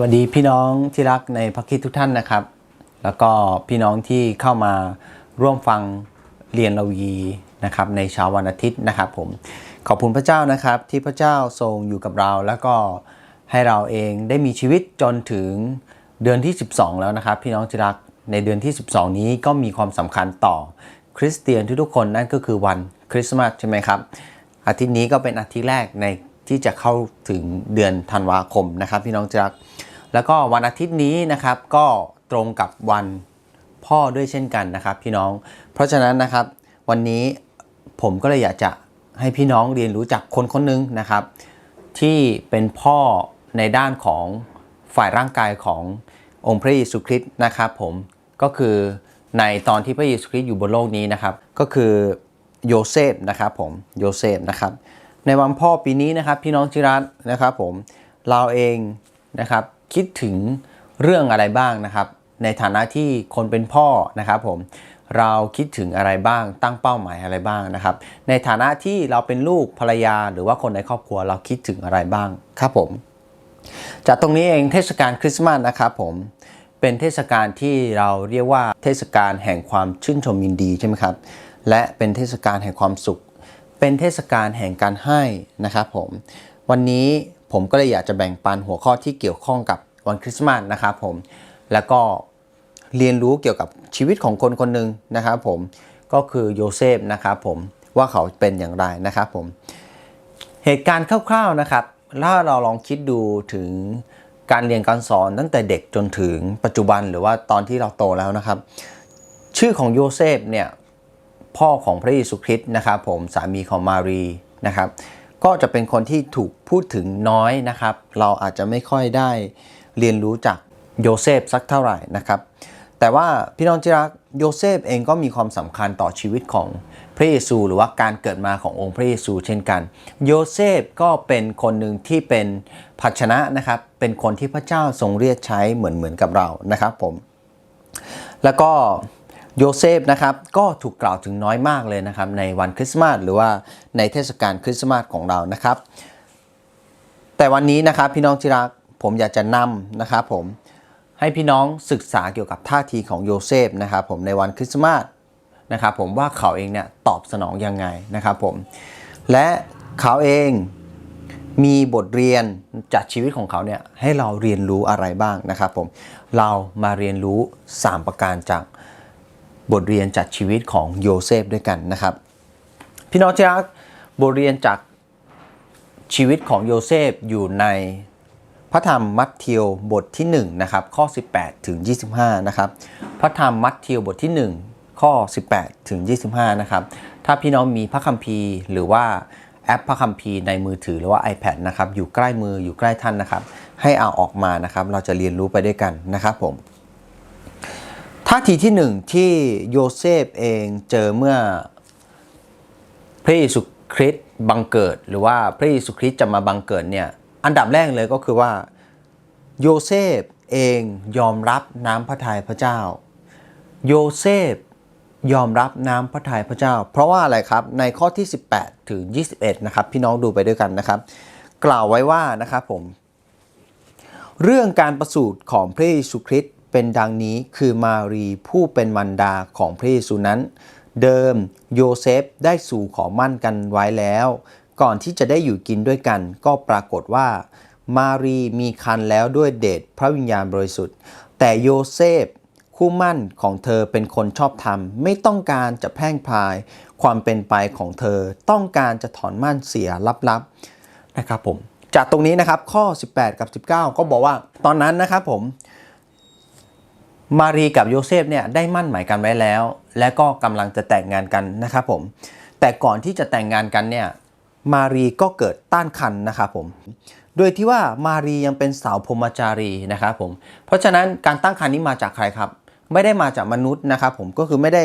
วัสดีพี่น้องที่รักในพระคิดทุกท่านนะครับ แล้วก็พี่น้องที่เข้ามาร่วมฟังเรียนเราวีนะครับในเช้าวันอาทิตย์นะครับผมขอบคุณพระเจ้านะครับที่พระเจ้าทรงอยู่กับเรา แล้วก็ให้เราเองได้มีชีวิตจนถึงเดือนที่ 12 แล้วนะครับ พี่น้องที่รักในเดือนที่ 12 นี้ก็มีความสำคัญต่อคริสเตียนทุกๆคนนั่นก็คือวันคริสต์มาสใช่ไหมครับอาทิตย์นี้ก็เป็นอาทิตย์แรกใน ที่จะเข้าถึงเดือนธันวาคมนะครับพี่น้องที่รักแล้วก็วันอาทิตย์นี้นะครับก็ตรงกับวันพ่อด้วยเช่นกันนะครับพี่น้อง เพราะฉะนั้นนะครับวันนี้ผมก็เลยอยากจะให้พี่น้องเรียนรู้จากคนคนหนึงนะครับ ที่เป็นพ่อในด้านของฝ่ายร่างกายขององค์พระเยซูคริสต์นะครับผมก็คือในตอนที่พระเยซูคริสต์อยู่บนโลกนี้นะครับ ก็คือโยเซฟนะครับผมโยเซฟนะครับ ในวันพ่อปีนี้นะครับพี่น้องจิรัตน์นะครับผมเราเองนะครับคิดถึงเรื่องอะไรบ้างนะครับ ในฐานะที่คนเป็นพ่อนะครับผมเราคิดถึงอะไรบ้าง ตั้งเป้าหมายอะไรบ้างนะครับ ในฐานะที่เราเป็นลูกภรรยาหรือว่าคนในครอบครัวเราคิดถึงอะไรบ้างครับผม จากตรงนี้เองเทศกาลคริสต์มาสนะครับผมเป็นเทศกาลที่เราเรียกว่าเทศกาลแห่งความชื่นชมยินดีใช่ไหมครับ และเป็นเทศกาลแห่งความสุข เป็นเทศกาลแห่งการให้นะครับผม วันนี้ผมก็เลยอยากจะแบ่งปันหัวข้อที่เกี่ยวข้องกับวันคริสต์มาสนะครับผม แล้วก็เรียนรู้เกี่ยวกับชีวิตของคนคนหนึ่งนะครับผม ก็คือโยเซฟนะครับผมว่าเขาเป็นอย่างไรนะครับผม เหตุการณ์คร่าวๆนะครับ ถ้าเราลองคิดดูถึงการเรียนการสอนตั้งแต่เด็กจนถึงปัจจุบันหรือว่าตอนที่เราโตแล้วนะครับ ชื่อของโยเซฟเนี่ย พ่อของพระเยซูคริสต์นะครับผมสามีของมารีนะครับ ก็จะเป็นคนที่ถูกพูดถึงน้อยนะครับ เราอาจจะไม่ค่อยได้เรียนรู้จากโยเซฟสักเท่าไหร่นะครับ แต่ว่าพี่น้องที่รักโยเซฟเองก็มีความสำคัญต่อชีวิตของพระเยซู หรือว่าการเกิดมาขององค์พระเยซู เช่นกัน โยเซฟก็เป็นคนหนึ่งที่เป็นภาชนะนะครับ เป็นคนที่พระเจ้าทรงเรียกใช้เหมือนเหมือนกับเรานะครับผม แล้วก็ โยเซฟนะครับก็ถูกกล่าวถึงน้อยมากเลยนะครับในวันคริสต์มาสหรือว่าในเทศกาลคริสต์มาสของเรานะครับ แต่วันนี้นะครับพี่น้องที่รักผมอยากจะนำนะครับผมให้พี่น้องศึกษาเกี่ยวกับท่าทีของโยเซฟนะครับผมในวันคริสต์มาสนะครับผมว่าเขาเองเนี่ยตอบสนองยังไงนะครับผมและเขาเองมีบทเรียนจากชีวิตของเขาเนี่ยให้เราเรียนรู้อะไรบ้างนะครับผมเรามาเรียนรู้ 3 ประการจาก บทเรียนจากชีวิตของโยเซฟด้วยกันนะครับ พี่น้องที่รักบทเรียนจากชีวิตของโยเซฟอยู่ในพระธรรมมัทธิวบทที่1นะครับข้อ 18 ถึง 25 นะครับ พระธรรมมัทธิวบทที่ 1 ข้อ 18 ถึง 25 นะครับ ถ้าพี่น้องมีพระคัมภีร์ หรือว่าแอปพระคัมภีร์ในมือถือหรือว่า iPad นะครับอยู่ใกล้มืออยู่ใกล้ท่านนะครับ ให้เอาออกมานะครับ เราจะเรียนรู้ไปด้วยกันนะครับผม ท่าทีที่หนึ่งที่โยเซฟเองเจอเมื่อพระเยซูคริสต์บังเกิด หรือว่าพระเยซูคริสต์จะมาบังเกิดเนี่ยอันดับแรกเลยก็คือว่าโยเซฟเองยอมรับน้ำพระทัยพระเจ้า โยเซฟยอมรับน้ำพระทัยพระเจ้า เพราะว่าอะไรครับในข้อที่ 18 ถึง 21 นะครับ พี่น้องดูไปด้วยกันนะครับ กล่าวไว้ว่านะครับผม เรื่องการประสูติของพระเยซูคริสต์ เป็นดังนี้คือมารีผู้เป็นมารดาของพระเยซูนั้น เดิมโยเซฟได้สู่ขอมั่นกันไว้แล้ว ก่อนที่จะได้อยู่กินด้วยกัน ก็ปรากฏว่า มารีมีคันแล้วด้วยเดชพระวิญญาณบริสุทธิ์ แต่โยเซฟคู่มั่นของเธอเป็นคนชอบธรรม ไม่ต้องการจะแพร่งพราย ความเป็นไปของเธอต้องการจะถอนมั่นเสียลับๆนะครับผมจากตรงนี้นะครับข้อ 18 กับ 19 ก็บอกว่าตอนนั้นนะครับผม มารีกับโยเซฟเนี่ยได้มั่นหมายกันไว้แล้ว และก็กำลังจะแต่งงานกันนะครับผม แต่ก่อนที่จะแต่งงานกันเนี่ยมารีก็เกิดต้านคันนะครับผม โดยที่ว่ามารียังเป็นสาวพรหมจารีนะครับผม เพราะฉะนั้นการตั้งครรภ์นี้มาจากใครครับ ไม่ได้มาจากมนุษย์นะครับผมก็คือไม่ได้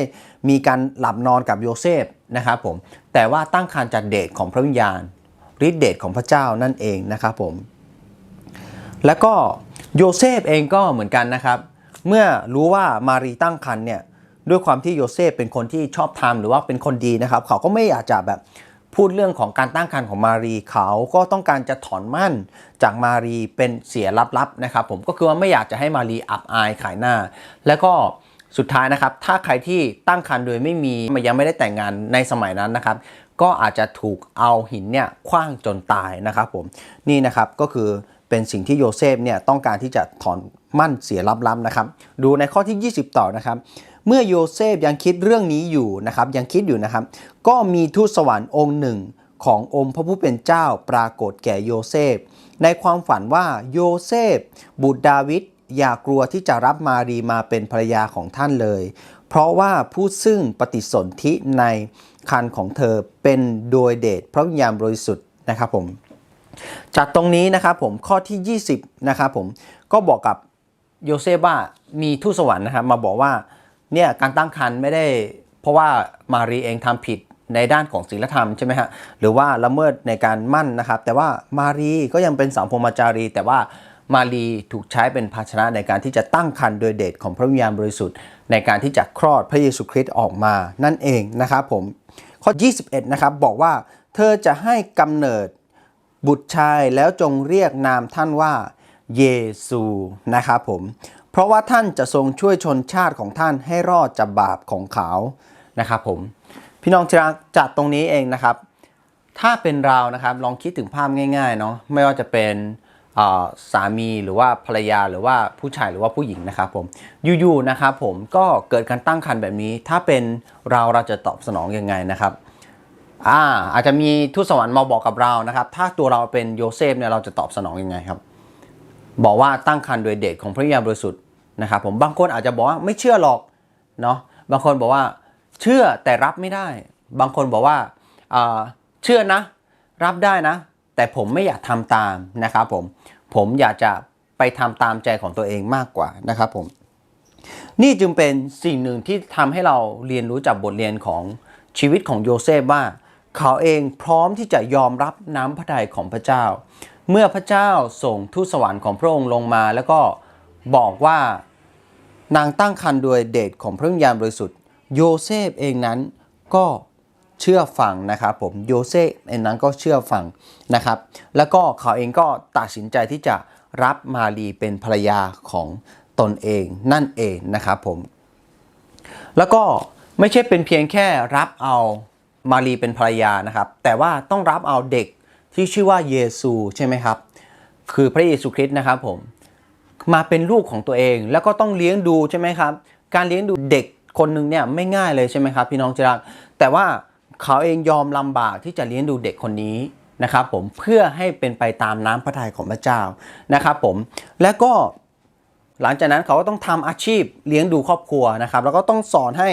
มีการหลับนอนกับโยเซฟนะครับผม แต่ว่าตั้งครรภ์จากเดชของพระวิญญาณฤทธิเดชของพระเจ้านั่นเองนะครับผม แล้วก็โยเซฟเองก็เหมือนกันนะครับ เมื่อรู้ว่ามารีตั้งครรภ์เนี่ยด้วยความที่โยเซฟเป็นคนที่ชอบธรรมหรือว่าเป็นคนดีนะครับ เขาก็ไม่อยากจะแบบพูดเรื่องของการตั้งครรภ์ของมารีเขาก็ต้องการจะถอนมั่นจากมารีเป็นเสียลับๆนะครับ ผมก็คือว่าไม่อยากจะให้มารีอับอายขายหน้า แล้วก็สุดท้ายนะครับ ถ้าใครที่ตั้งครรภ์โดยไม่มียังไม่ได้แต่งงานในสมัยนั้นนะครับ ก็อาจจะถูกเอาหินเนี่ยคว้างจนตายนะครับผมนี่นะครับก็คือ เป็นสิ่งที่โยเซฟเนี่ยต้องการที่จะถอนมั่นเสียลับๆนะครับ ดูในข้อที่ 20 ต่อนะครับ เมื่อโยเซฟยังคิดเรื่องนี้อยู่นะครับ ยังคิดอยู่นะครับ ก็มีทูตสวรรค์องค์หนึ่งขององค์พระผู้เป็นเจ้าปรากฏแก่โยเซฟ ในความฝันว่าโยเซฟ บุตรดาวิดอย่ากลัวที่จะรับมารีมาเป็นภรรยาของท่านเลย เพราะว่าผู้ซึ่งปฏิสนธิในคันของเธอเป็นโดยเดชพระวิญญาณบริสุทธิ์นะครับผม จากตรงนี้นะครับผมข้อที่ 20นะครับผมก็บอกกับโยเซฟว่ามีทูตสวรรค์นะครับมาบอกว่าเนี่ยการตั้งครรภ์ไม่ได้ เพราะว่ามารีเองทำผิดในด้านของศีลธรรมใช่ไหมฮะหรือว่าละเมิดในการมั่นนะครับ แต่ว่ามารีก็ยังเป็นสาวพรมจารี แต่ว่ามารีถูกใช้เป็นภาชนะในการที่จะตั้งครรภ์โดยเดชของพระวิญญาณบริสุทธิ์ ในการที่จะคลอดพระเยซูคริสต์ออกมานั่นเองนะครับผมข้อ 21 นะครับบอกว่าเธอจะให้กำเนิด บุตรชายแล้วจงเรียกนามท่านว่าเยซูนะครับผม เพราะว่าท่านจะทรงช่วยชนชาติของท่านให้รอดจากบาปของเขานะครับผม พี่น้องที่รักจากตรงนี้เองนะครับ ถ้าเป็นเรานะครับลองคิดถึงภาพง่ายๆเนาะไม่ว่าจะเป็นสามีหรือว่าภรรยาหรือว่าผู้ชายหรือว่าผู้หญิงนะครับผมอยู่ๆนะครับผมก็เกิดการตั้งครรภ์แบบนี้ ถ้าเป็นเราเราจะตอบสนองยังไงนะครับ อ่าอาจจะมีทูตสวรรค์มาบอกกับเรานะครับ ถ้าตัวเราเป็นโยเซฟเนี่ยเราจะตอบสนองยังไงครับ บอกว่าตั้งครรภ์โดยเดชของพระวิญญาบริสุทธิ์นะครับผมบางคนอาจจะบอกว่าไม่เชื่อหรอกเนาะบางคนบอกว่าเชื่อแต่รับไม่ได้ บางคนบอกว่าอ่าเชื่อนะ รับได้นะ แต่ผมไม่อยากทำตามนะครับผมผมอยากจะไปทำตามใจของตัวเองมากกว่านะครับผมนี่จึงเป็นสิ่งหนึ่งที่ทำให้เราเรียนรู้จากบทเรียนของชีวิตของโยเซฟว่า เขาเองพร้อมที่จะยอมรับน้ำพระทัยของพระเจ้า เมื่อพระเจ้าส่งทูตสวรรค์ของพระองค์ลงมา แล้วก็บอกว่านางตั้งครรภ์โดยเดชของพระวิญญาณบริสุทธิ์โยเซฟเองนั้นก็เชื่อฟังนะครับผมโยเซฟเองนั้นก็เชื่อฟังนะครับ แล้วก็เขาเองก็ตัดสินใจที่จะรับมารีเป็นภรรยาของตนเองนั่นเองนะครับผม แล้วก็ไม่ใช่เป็นเพียงแค่รับเอา มารีเป็นภรรยานะครับ แต่ว่าต้องรับเอาเด็กที่ชื่อว่าเยซูใช่ไหมครับ คือพระเยซูคริสต์นะครับผมมาเป็นลูกของตัวเองแล้วก็ต้องเลี้ยงดูใช่ไหมครับ การเลี้ยงดูเด็กคนหนึ่งเนี่ยไม่ง่ายเลยใช่ไหมครับ พี่น้องจรักแต่ว่าเขาเองยอมลำบากที่จะเลี้ยงดูเด็กคนนี้นะครับผมเพื่อให้เป็นไปตามน้ำพระทัยของพระเจ้านะครับผมและก็หลังจากนั้นเขาก็ต้องทำอาชีพเลี้ยงดูครอบครัวนะครับ แล้วก็ต้องสอนให้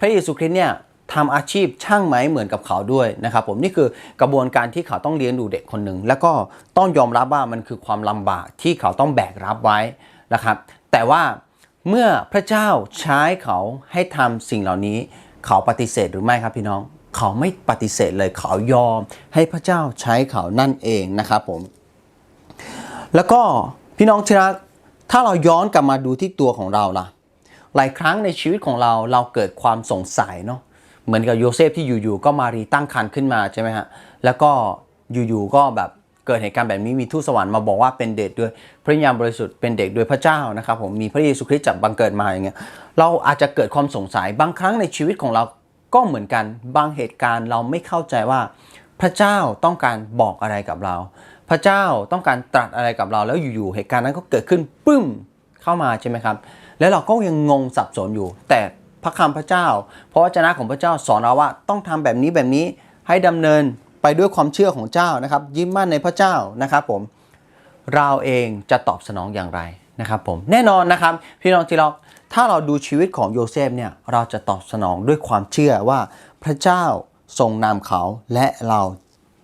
พระเยซูคริสต์เนี่ย ทำอาชีพช่างไหมเหมือนกับเขาด้วยนะครับผมนี่คือกระบวนการที่เขาต้องเลี้ยงดูเด็กคนหนึ่งแล้วก็ต้องยอมรับว่ามันคือความลำบากที่เขาต้องแบกรับไว้นะครับแต่ว่าเมื่อพระเจ้าใช้เขาให้ทำสิ่งเหล่านี้ เขาปฏิเสธหรือไม่ครับพี่น้อง เขาไม่ปฏิเสธเลยเขายอมให้พระเจ้าใช้เขานั่นเองนะครับผม แล้วก็พี่น้องที่รักถ้าเราย้อนกลับมาดูที่ตัวของเราล่ะหลายครั้งในชีวิตของเราเราเกิดความสงสัยเนาะ เหมือนกับโยเซฟที่อยู่ๆก็มารีตั้งครรภ์ขึ้นมาใช่ไหมฮะแล้วก็อยู่ๆก็แบบเกิดเหตุการณ์แบบนี้มีทูตสวรรค์มาบอกว่าเป็นเด็กด้วยพระญาณบริสุทธิ์เป็นเด็กโดยพระเจ้านะครับผมมีพระเยซูคริสต์จากบังเกิดมาอย่างเงี้ยเราอาจจะเกิดความสงสัยบางครั้งในชีวิตของเราก็เหมือนกันบางเหตุการณ์เราไม่เข้าใจว่า พระเจ้าต้องการบอกอะไรกับเรา พระเจ้าต้องการตรัสอะไรกับเรา แล้วอยู่ๆเหตุการณ์นั้นก็เกิดขึ้นปึ้มเข้ามาใช่ไหมครับ แล้วเราก็ยังงงสับสนอยู่ แต่ ระคำพระเจ้า เพราะวจนะของพระเจ้าสอนเราว่าต้องทำแบบนี้แบบนี้ให้ดำเนินไปด้วยความเชื่อของเจ้านะครับ ยิ้มมั่นในพระเจ้านะครับผมเราเองจะตอบสนองอย่างไรนะครับผมแน่นอนนะครับพี่น้องที่รักถ้าเราดูชีวิตของโยเซฟเนี่ยเราจะตอบสนองด้วยความเชื่อว่าพระเจ้าทรงนำเขาและเรา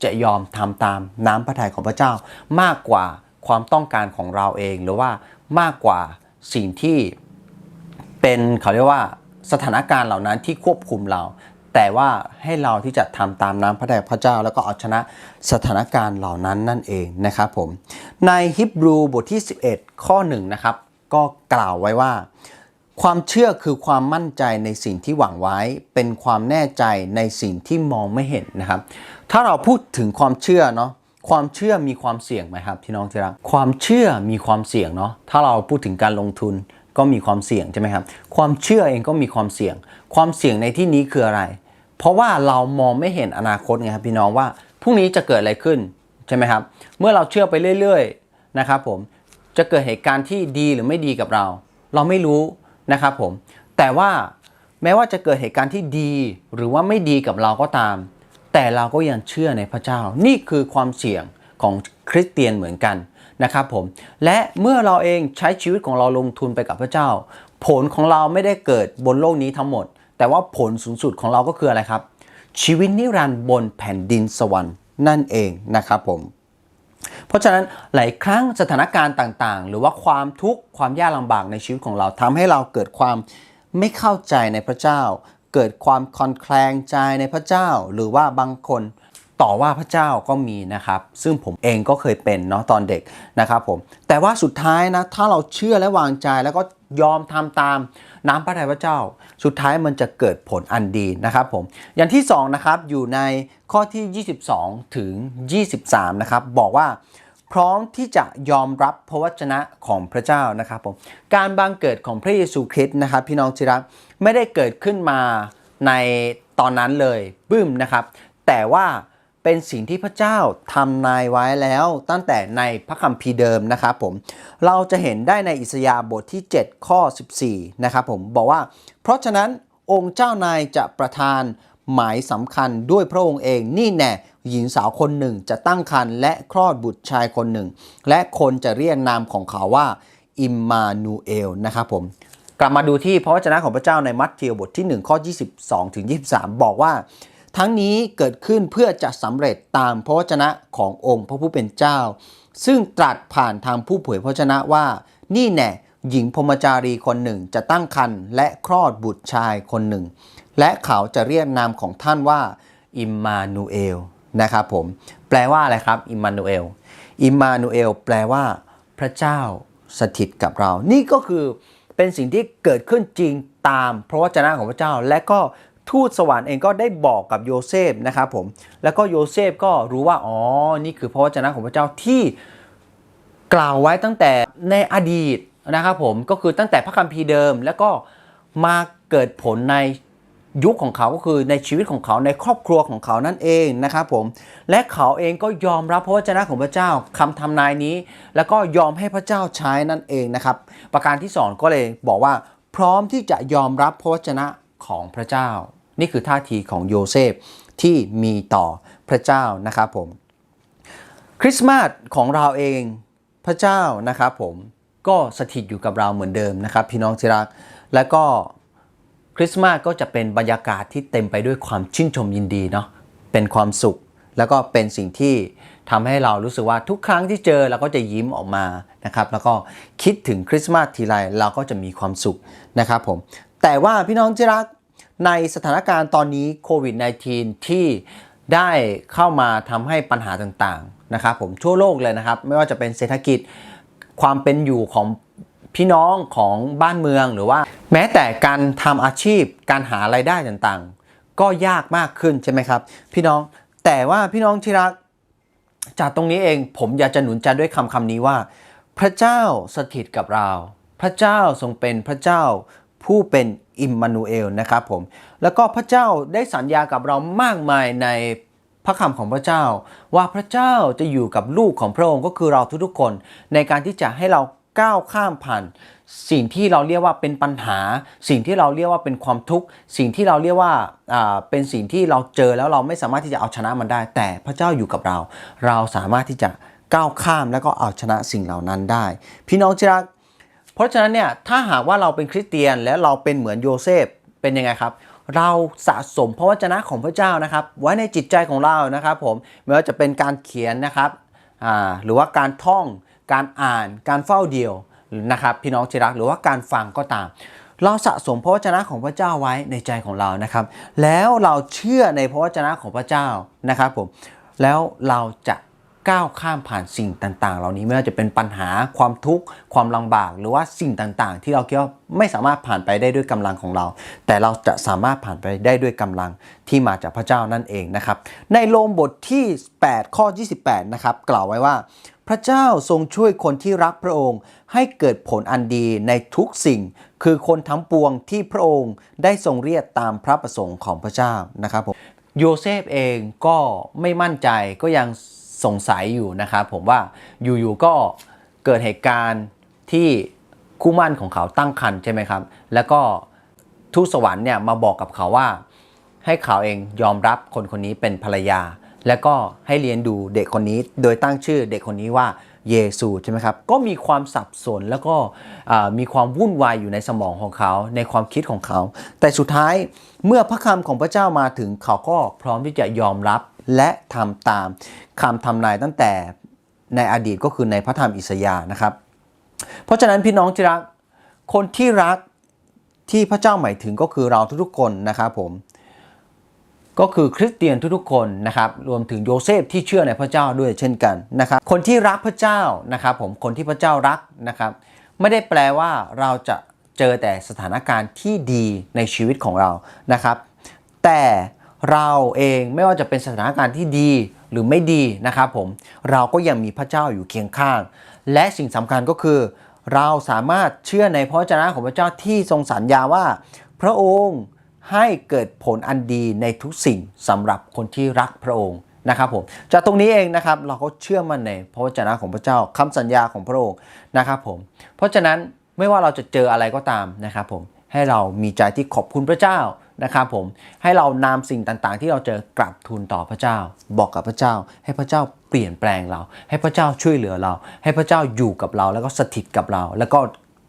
จะยอมทำตามน้ำพระทัยของพระเจ้ามากกว่าความต้องการของเราเองหรือว่ามากกว่าสิ่งที่เป็นเขาเรียกว่า สถานการณ์เหล่านั้นที่ควบคุมเรา แต่ว่าให้เราที่จะทำตามน้ำพระทัยพระเจ้า แล้วก็เอาชนะสถานการณ์เหล่านั้นนั่นเองนะครับผมในฮิบรูบทที่ 11 ข้อ1นะครับก็กล่าวไว้ว่าคความเชื่อคือความมั่นใจในสิ่งที่หวังไว้ เป็นความแน่ใจในสิ่งที่มองไม่เห็นนะครับ ถ้าเราพูดถึงความเชื่อเนาะความเชื่อมีความเสี่ยงไหมครับพี่น้องที่รักความเชื่อมีความเสี่ยงเนาะถ้าเราพูดถึงการลงทุน ก็มีความเสี่ยงใช่ไหมครับ ความเชื่อเองก็มีความเสี่ยง ความเสี่ยงในที่นี้คืออะไร เพราะว่าเรามองไม่เห็นอนาคตไงครับพี่น้องว่าพรุ่งนี้จะเกิดอะไรขึ้นใช่ไหมครับ เมื่อเราเชื่อไปเรื่อยๆนะครับผมจะเกิดเหตุการณ์ที่ดีหรือไม่ดีกับเรา เราไม่รู้นะครับผม แต่ว่าแม้ว่าจะเกิดเหตุการณ์ที่ดี หรือว่าไม่ดีกับเราก็ตาม แต่เราก็ยังเชื่อในพระเจ้า นี่คือความเสี่ยงของคริสเตียนเหมือนกัน นะครับผมและเมื่อเราเองใช้ชีวิตของเราลงทุนไปกับพระเจ้า ผลของเราไม่ได้เกิดบนโลกนี้ทั้งหมด แต่ว่าผลสูงสุดของเราก็คืออะไรครับ ชีวิตนิรันดร์บนแผ่นดินสวรรค์นั่นเองนะครับผมเพราะฉะนั้นหลายครั้งสถานการณ์ต่างๆ หรือว่าความทุกข์ความยากลำบากในชีวิตของเราทำให้เราเกิดความไม่เข้าใจในพระเจ้า เกิดความคลอนแคลงใจในพระเจ้า หรือว่าบางคน ต่อว่าพระเจ้าก็มีนะครับ ซึ่งผมเองก็เคยเป็นเนาะตอนเด็กนะครับผมแต่ว่าสุดท้ายนะถ้าเราเชื่อและวางใจแล้วก็ยอมทำตามน้ำพระทัยพระเจ้า สุดท้ายมันจะเกิดผลอันดีนะครับผมอย่างที่สองนะครับอยู่ในข้อที่ 22 ถึง 23 นะครับ บอกว่าพร้อมที่จะยอมรับพระวจนะของพระเจ้านะครับผมการบังเกิดของพระเยซูคริสต์นะครับ พี่น้องที่รักไม่ได้เกิดขึ้นมาในตอนนั้นเลยบึ้มนะครับ แต่ว่า เป็นสิ่งที่พระเจ้าทำนายไว้แล้วตั้งแต่ในพระคัมภีร์เดิมนะครับผมเราจะเห็นได้ในอิสยาห์บทที่ 7 ข้อ 14 นะครับผมบอกว่า เพราะฉะนั้นองค์เจ้านายจะประทานหมายสำคัญด้วยพระองค์เองนี่แน่หญิงสาวคนหนึ่งจะตั้งครรภ์และคลอดบุตรชายคนหนึ่ง และคนจะเรียกนามของเขาว่าอิมมานูเอลนะครับผมกลับมาดูที่พระวจนะของพระเจ้าในมัทธิวบทที่ 1 ข้อ 22ถึง23 บอกว่า ทั้งนี้เกิดขึ้นเพื่อจะสำเร็จตามพระวจนะขององค์พระผู้เป็นเจ้า ซึ่งตรัสผ่านทางผู้เผยพระวจนะว่า นี่แน่หญิงพรมจารีคนหนึ่งจะตั้งครรภ์และคลอดบุตรชายคนหนึ่ง และเขาจะเรียกนามของท่านว่าอิมมานูเอลนะครับผมแปลว่าอะไรครับอิมมานูเอลอิมมานูเอลแปลว่า พระเจ้าสถิตกับเรา นี่ก็คือเป็นสิ่งที่เกิดขึ้นจริงตามพระวจนะของพระเจ้า และก็ ทูตสวรรค์เองก็ได้บอกกับโยเซฟนะครับผม แล้วก็โยเซฟก็รู้ว่า อ๋อ นี่คือพระวจนะของพระเจ้าที่กล่าวไว้ตั้งแต่ในอดีตนะครับผม ก็คือตั้งแต่พระคัมภีร์เดิม แล้วก็มาเกิดผลในยุคของเขาก็คือในชีวิตของเขาในครอบครัวของเขานั่นเองนะครับผม และเขาเองก็ยอมรับพระวจนะของพระเจ้าคำทำนายนี้ แล้วก็ยอมให้พระเจ้าใช้นั่นเองนะครับ ประการที่สองก็เลยบอกว่าพร้อมที่จะยอมรับพระวจนะ ของพระเจ้า นี่คือท่าทีของโยเซฟที่มีต่อพระเจ้านะครับผมคริสต์มาสของเราเองพระเจ้านะครับผมก็สถิตอยู่กับเราเหมือนเดิมนะครับ พี่น้องที่รัก และก็คริสต์มาสก็จะเป็นบรรยากาศที่เต็มไปด้วยความชื่นชมยินดีเนาะเป็นความสุข แล้วก็เป็นสิ่งที่ทำให้เรารู้สึกว่าทุกครั้งที่เจอเราก็จะยิ้มออกมานะครับ แล้วก็คิดถึงคริสต์มาสทีไรเราก็จะมีความสุขนะครับผม แต่ว่าพี่น้องที่รักในสถานการณ์ตอนนี้โควิด -19 ที่ได้เข้ามาทำให้ปัญหาต่างๆนะครับผมทั่วโลกเลยนะครับ ไม่ว่าจะเป็นเศรษฐกิจความเป็นอยู่ของพี่น้องของบ้านเมืองหรือว่า แม้แต่การทำอาชีพการหาไรายได้ต่างๆ ก็ยากมากขึ้นใช่ไหมครับ พี่น้องแต่ว่าพี่น้องที่รักจากตรงนี้เองผมอยากจะหนุนใจด้วยคำคำนี้ว่า พระเจ้าสถิตกับเรา พระเจ้าทรงเป็นพระเจ้า ผู้เป็นอิมมานูเอลนะครับผม แล้วก็พระเจ้าได้สัญญากับเรามากมายในพระคำของพระเจ้า ว่าพระเจ้าจะอยู่กับลูกของพระองค์ก็คือเราทุกๆคน ในการที่จะให้เราก้าวข้ามผ่าน สิ่งที่เราเรียกว่าเป็นปัญหา สิ่งที่เราเรียกว่าเป็นความทุกข์ สิ่งที่เราเรียกว่าเป็นสิ่งที่เราเจอแล้วเราไม่สามารถที่จะเอาชนะมันได้ แต่พระเจ้าอยู่กับเรา เราสามารถที่จะก้าวข้ามแล้วก็เอาชนะสิ่งเหล่านั้นได้ พี่น้องที่รัก เพราะฉะนั้นเนี่ยถ้าหากว่าเราเป็นคริสเตียนและเราเป็นเหมือนโยเซฟเป็นยังไงครับ เราสะสมพระวจนะของพระเจ้านะครับ ไว้ในจิตใจของเรานะครับ ผมไม่ว่าจะเป็นการเขียนนะครับหรือว่าการท่องการอ่านการเฝ้าเดียวนะครับพี่น้องที่รักหรือว่าการฟังก็ตาม เราสะสมพระวจนะของพระเจ้าไว้ในใจของเรานะครับ แล้วเราเชื่อในพระวจนะของพระเจ้านะครับผมแล้วเราจะ ก้าวข้ามผ่านสิ่งต่างๆ เหล่านี้ไม่ว่าจะเป็นปัญหาความทุกข์ความลำบาก หรือว่าสิ่งต่างๆ ที่เราคิดว่าไม่สามารถผ่านไปได้ด้วยกำลังของเรา แต่เราจะสามารถผ่านไปได้ด้วยกำลังที่มาจากพระเจ้านั่นเองนะครับ ในโรมบทที่ 8 ข้อ 28 นะครับ กล่าวไว้ว่า พระเจ้าทรงช่วยคนที่รักพระองค์ ให้เกิดผลอันดีในทุกสิ่ง คือคนทั้งปวงที่พระองค์ได้ทรงเรียกตามพระประสงค์ของพระเจ้านะครับผมโยเซฟเองก็ไม่มั่นใจก็ยัง สงสัยอยู่นะครับผมว่าอยู่ๆก็เกิดเหตุการณ์ที่คู่มั่นของเขาตั้งครรภ์ใช่ไหมครับ แล้วก็ทูตสวรรค์เนี่ยมาบอกกับเขาว่า ให้เขาเองยอมรับคนคนนี้เป็นภรรยา แล้วก็ให้เรียนดูเด็กคนนี้โดยตั้งชื่อเด็กคนนี้ว่าเยซูใช่ไหมครับ ก็มีความสับสนแล้วก็มีความวุ่นวายอยู่ในสมองของเขาในความคิดของเขา แต่สุดท้ายเมื่อพระคำของพระเจ้ามาถึงเขาก็พร้อมที่จะยอมรับ และทำตามคำทำนายตั้งแต่ในอดีตก็คือในพระธรรมอิสยาห์นะครับ เพราะฉะนั้นพี่น้องที่รักคนที่รักที่พระเจ้าหมายถึงก็คือเราทุกๆคนนะครับผมก็คือคริสเตียนทุกๆคนนะครับรวมถึงโยเซฟที่เชื่อในพระเจ้าด้วยเช่นกันนะครับคนที่รักพระเจ้านะครับผมคนที่พระเจ้ารักนะครับ ไม่ได้แปลว่าเราจะเจอแต่สถานการณ์ที่ดีในชีวิตของเรานะครับ แต่ เราเองไม่ว่าจะเป็นสถานการณ์ที่ดีหรือไม่ดีนะครับผมเราก็ยังมีพระเจ้าอยู่เคียงข้าง และสิ่งสำคัญก็คือ เราสามารถเชื่อในพระวจนะของพระเจ้าที่ทรงสัญญาว่า พระองค์ให้เกิดผลอันดีในทุกสิ่งสำหรับคนที่รักพระองค์นะครับผมจากตรงนี้เองนะครับเราก็เชื่อมั่นในพระวจนะของพระเจ้าคำสัญญาของพระองค์นะครับผมเพราะฉะนั้นไม่ว่าเราจะเจออะไรก็ตามนะครับผมให้เรามีใจที่ขอบคุณพระเจ้า นะครับผมให้เรานำสิ่งต่างๆ ที่เราเจอกลับทูลต่อพระเจ้า บอกกับพระเจ้า ให้พระเจ้าเปลี่ยนแปลงเรา ให้พระเจ้าช่วยเหลือเรา ให้พระเจ้าอยู่กับเรา แล้วก็สถิตกับเรา แล้วก็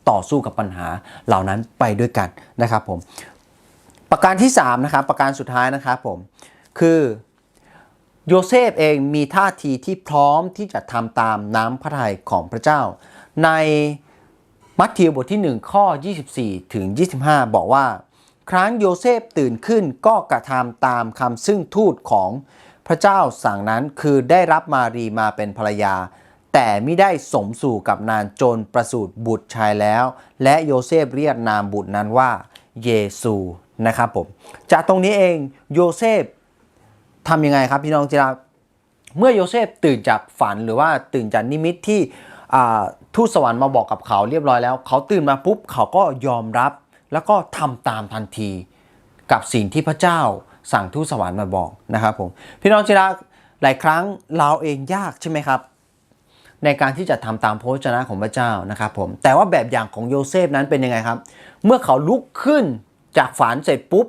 ต่อสู้กับปัญหาเหล่านั้นไปด้วยกันนะครับผมประการที่3นะครับประการสุดท้ายนะครับผมคือโยเซฟเองมีท่าทีที่พร้อมที่จะทำตามน้ำพระทัยของพระเจ้า ในมัทธิวบทที่ 1 ข้อ 24 ถึง 25 บอกว่า ครั้งโยเซฟตื่นขึ้นก็กระทำตามคำซึ่งทูตของพระเจ้าสั่งนั้นคือได้รับมารีมาเป็นภรรยา แต่ไม่ได้สมสู่กับนานจนประสูติบุตรชายแล้ว และโยเซฟเรียกนามบุตรนั้นว่าเยซูนะครับผมจากตรงนี้เองโยเซฟทำยังไงครับพี่น้องที่รักเมื่อโยเซฟตื่นจากฝันหรือว่าตื่นจากนิมิตที่ทูตสวรรค์มาบอกกับเขาเรียบร้อยแล้ว เขาตื่นมาปุ๊บเขาก็ยอมรับ แล้วก็ทำตามทันทีกับสิ่งที่พระเจ้าสั่งทูตสวรรค์มาบอกนะครับผมพี่น้องที่รักหลายครั้งเราเองยากใช่ไหมครับ ในการที่จะทำตามพระวจนะของพระเจ้านะครับผมแต่ว่าแบบอย่างของโยเซฟนั้นเป็นยังไงครับ เมื่อเขาลุกขึ้นจากฝันเสร็จปุ๊บ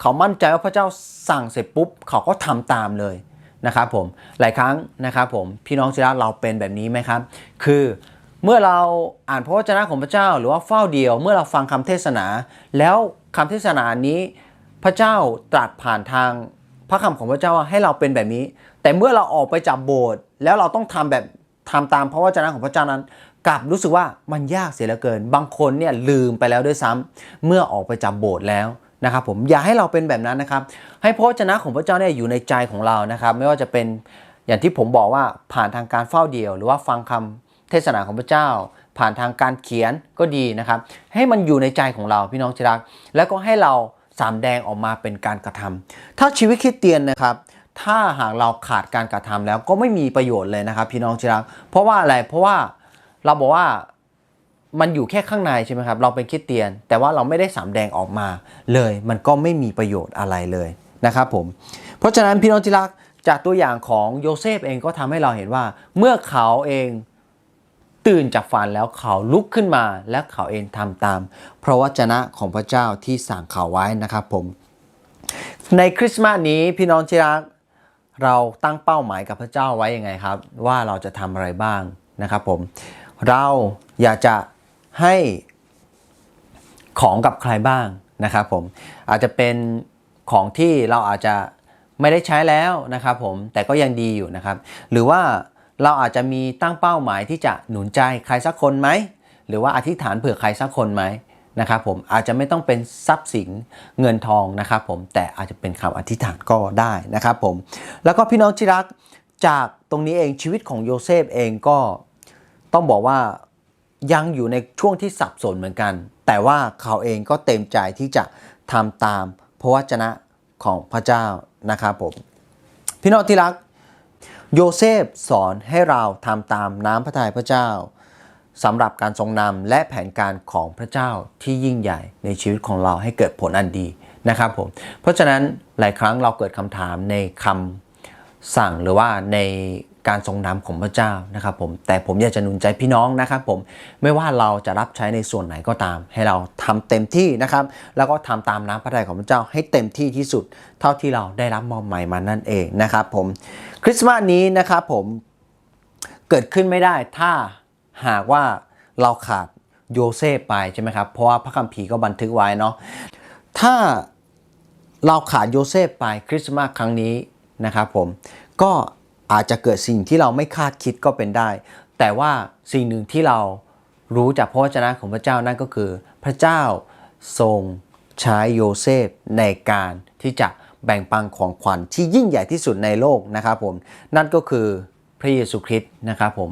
เขามั่นใจว่าพระเจ้าสั่งเสร็จปุ๊บ เขาก็ทำตามเลยนะครับผมหลายครั้งนะครับผมพี่น้องจิรักเราเป็นแบบนี้ไหมครับ คือ เมื่อเราอ่านพระวจนะของพระเจ้า หรือว่าเฝ้าเดียว เมื่อเราฟังคำเทศนา แล้วคำเทศนานี้พระเจ้าตรัสผ่านทางพระคำของพระเจ้าว่าให้เราเป็นแบบนี้ แต่เมื่อเราออกไปจากโบสถ์แล้วเราต้องทำแบบทำตามพระวจนะของพระเจ้านั้น กลับรู้สึกว่ามันยากเสียเหลือเกิน บางคนเนี่ยลืมไปแล้วด้วยซ้ำเมื่อออกไปจากโบสถ์แล้วนะครับผมอย่าให้เราเป็นแบบนั้นนะครับ ให้พระวจนะของพระเจ้าเนี่ยอยู่ในใจของเรานะครับ ไม่ว่าจะเป็นอย่างที่ผมบอกว่าผ่านทางการเฝ้าเดียว หรือว่าฟังคำ เทศนาของพระเจ้า ผ่านทางการเขียนก็ดีนะครับ ให้มันอยู่ในใจของเราพี่น้องที่รัก แล้วก็ให้เราสามแดงออกมาเป็นการกระทำถ้าชีวิตคริสเตียนนะครับถ้าหากเราขาดการกระทำแล้วก็ไม่มีประโยชน์เลยนะครับ พี่น้องที่รัก เพราะว่าอะไรเพราะว่าเราบอกว่ามันอยู่แค่ข้างในใช่ไหมครับ เราเป็นคริสเตียน แต่ว่าเราไม่ได้สามแดงออกมาเลย มันก็ไม่มีประโยชน์อะไรเลยนะครับผม เพราะฉะนั้นพี่น้องที่รักจากตัวอย่างของโยเซฟเองก็ทำให้เราเห็นว่า เมื่อเขาเอง ตื่นจากฝันแล้วเขาลุกขึ้นมาและเขาเองทำตาม พระวจนะของพระเจ้าที่สั่งเขาไว้นะครับผม ในคริสต์มาสนี้พี่น้องที่รักเราตั้งเป้าหมายกับพระเจ้าไว้ยังไงครับ ว่าเราจะทำอะไรบ้างนะครับผม เราอยากจะให้ของกับใครบ้างนะครับผมอาจจะเป็นของที่เราอาจจะไม่ได้ใช้แล้วนะครับผมแต่ก็ยังดีอยู่นะครับ หรือว่า เราอาจจะมีตั้งเป้าหมายที่จะหนุนใจใครสักคนไหม หรือว่าอธิษฐานเผื่อใครสักคนไหมนะครับผมอาจจะไม่ต้องเป็นทรัพย์สินเงินทองนะครับผมแต่อาจจะเป็นคำอธิษฐานก็ได้นะครับผมแล้วก็พี่น้องที่รักจากตรงนี้เองชีวิตของโยเซฟเองก็ต้องบอกว่ายังอยู่ในช่วงที่สับสนเหมือนกัน แต่ว่าเขาเองก็เต็มใจที่จะทำตามพระวจนะของพระเจ้านะครับผมพี่น้องที่รัก โยเซฟสอนให้เราทำตามน้ำพระทัยพระเจ้าสำหรับการทรงนำและแผนการของพระเจ้าที่ยิ่งใหญ่ในชีวิตของเราให้เกิดผลอันดีนะครับผมเพราะฉะนั้นหลายครั้งเราเกิดคำถามในคำสั่งหรือว่าใน การทรงนำของพระเจ้านะครับผมแต่ผมอยากจะหนุนใจพี่น้องนะครับผมไม่ว่าเราจะรับใช้ในส่วนไหนก็ตาม ให้เราทำเต็มที่นะครับแล้วก็ทำตามน้ำพระทัยของพระเจ้าให้เต็มที่ที่สุด เท่าที่เราได้รับมอบหมายมานั่นเองนะครับผมคริสต์มาสนี้นะครับผมเกิดขึ้นไม่ได้ถ้าหากว่าเราขาดโยเซฟไปใช่ไหมครับเพราะว่าพระคัมภีร์ก็บันทึกไว้เนาะถ้าเราขาดโยเซฟไปคริสต์มาสครั้งนี้นะครับผมก็ อาจจะเกิดสิ่งที่เราไม่คาดคิดก็เป็นได้ แต่ว่าสิ่งหนึ่งที่เรารู้จากพระวจนะของพระเจ้านั่นก็คือ พระเจ้าทรงใช้โยเซฟในการที่จะแบ่งปันของขวัญที่ยิ่งใหญ่ที่สุดในโลกนะครับผมนั่นก็คือพระเยซูคริสต์นะครับผม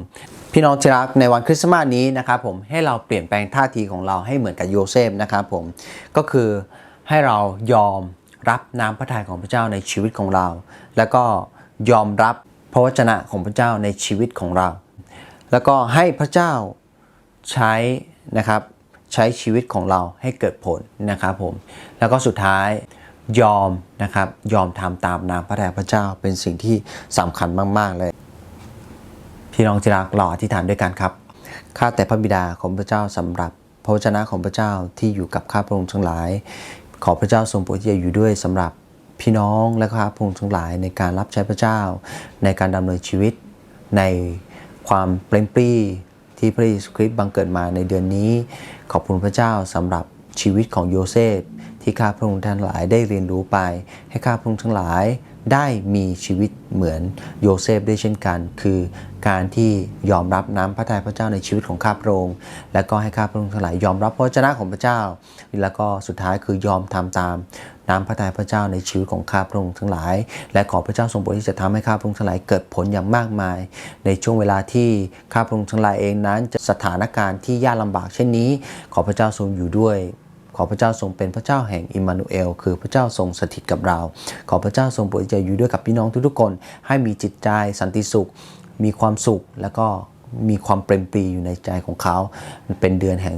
พี่น้องที่รักในวันคริสต์มาสนี้นะครับผมให้เราเปลี่ยนแปลงท่าทีของเราให้เหมือนกับโยเซฟนะครับผมก็คือให้เรายอมรับน้ำพระทัยของพระเจ้าในชีวิตของเรา แล้วก็ยอมรับ พระวจนะของพระเจ้าในชีวิตของเรา แล้วก็ให้พระเจ้าใช้นะครับใช้ชีวิตของเราให้เกิดผลนะครับผมแล้วก็สุดท้ายยอมนะครับยอมทำตามน้ำพระทัยพระเจ้าเป็นสิ่งที่สำคัญมาก ๆ เลย พี่น้องที่รักเราอธิษฐานด้วยกันครับข้าแต่พระบิดาของพระเจ้าสำหรับพระวจนะของพระเจ้าที่อยู่กับข้าพระองค์ทั้งหลาย ขอพระเจ้าทรงโปรดที่จะอยู่ด้วยสำหรับ พี่น้องและข้าพระองค์ทั้งหลายในการรับใช้พระเจ้า ในการดำเนินชีวิตในความเปล่งปรี้ที่พระเยซูคริสต์บังเกิดมาในเดือนนี้ ขอบคุณพระเจ้าสำหรับชีวิตของโยเซฟที่ข้าพระองค์ทั้งหลายได้เรียนรู้ไป ให้ข้าพระองค์ทั้งหลาย ได้มีชีวิตเหมือนโยเซฟได้เช่นกัน คือการที่ยอมรับน้ำพระทัยพระเจ้าในชีวิตของข้าพระองค์และก็ให้ข้าพระองค์ทั้งหลายยอมรับพระวจนะของพระเจ้า แล้วก็สุดท้ายคือยอมทำตามน้ำพระทัยพระเจ้าในชีวิตของข้าพระองค์ทั้งหลาย และขอพระเจ้าทรงโปรดที่จะทำให้ข้าพระองค์ทั้งหลายเกิดผลอย่างมากมาย ในช่วงเวลาที่ข้าพระองค์ทั้งหลายเองนั้นจะสถานการณ์ที่ยากลำบากเช่นนี้ ขอพระเจ้าทรงอยู่ด้วย ขอพระเจ้าทรงเป็นพระเจ้าแห่งอิมมานูเอล คือพระเจ้าทรงสถิตกับเรา ขอพระเจ้าทรงโปรดจะอยู่ด้วยกับพี่น้องทุกๆคน ให้มีจิตใจสันติสุข มีความสุขแล้วก็มีความเปรมปรีอยู่ในใจของเขา เป็นเดือนแห่ง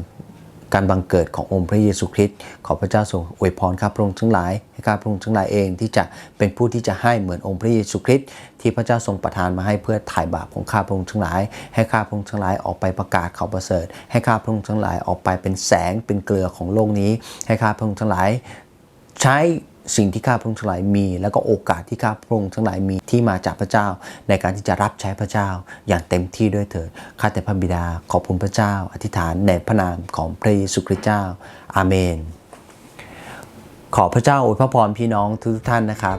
การบังเกิดขององค์พระเยซูคริสต์ขอพระเจ้าทรงอวยพรข้าพระองค์ทั้งหลายให้ข้าพระองค์ทั้งหลายเองที่จะเป็นผู้ที่จะให้เหมือนองค์พระเยซูคริสต์ที่พระเจ้าทรงประทานมาให้เพื่อถ่ายบาปของข้าพระองค์ทั้งหลาย ให้ข้าพระองค์ทั้งหลายออกไปประกาศข่าวประเสริฐ ให้ข้าพระองค์ทั้งหลายออกไปเป็นแสงเป็นเกลือของโลกนี้ ให้ข้าพระองค์ทั้งหลาย ใช้ สิ่งที่ข้าพระองค์ทั้งหลายมี แล้วก็โอกาสที่ข้าพระองค์ทั้งหลายมีที่มาจากพระเจ้า ในการที่จะรับใช้พระเจ้าอย่างเต็มที่ด้วยเถิดข้าแต่พระบิดาขอบคุณพระเจ้า อธิษฐานในพระนามของพระเยซูคริสต์เจ้าอาเมน ขอพระเจ้าอวยพระพรพี่น้องทุกท่านนะครับ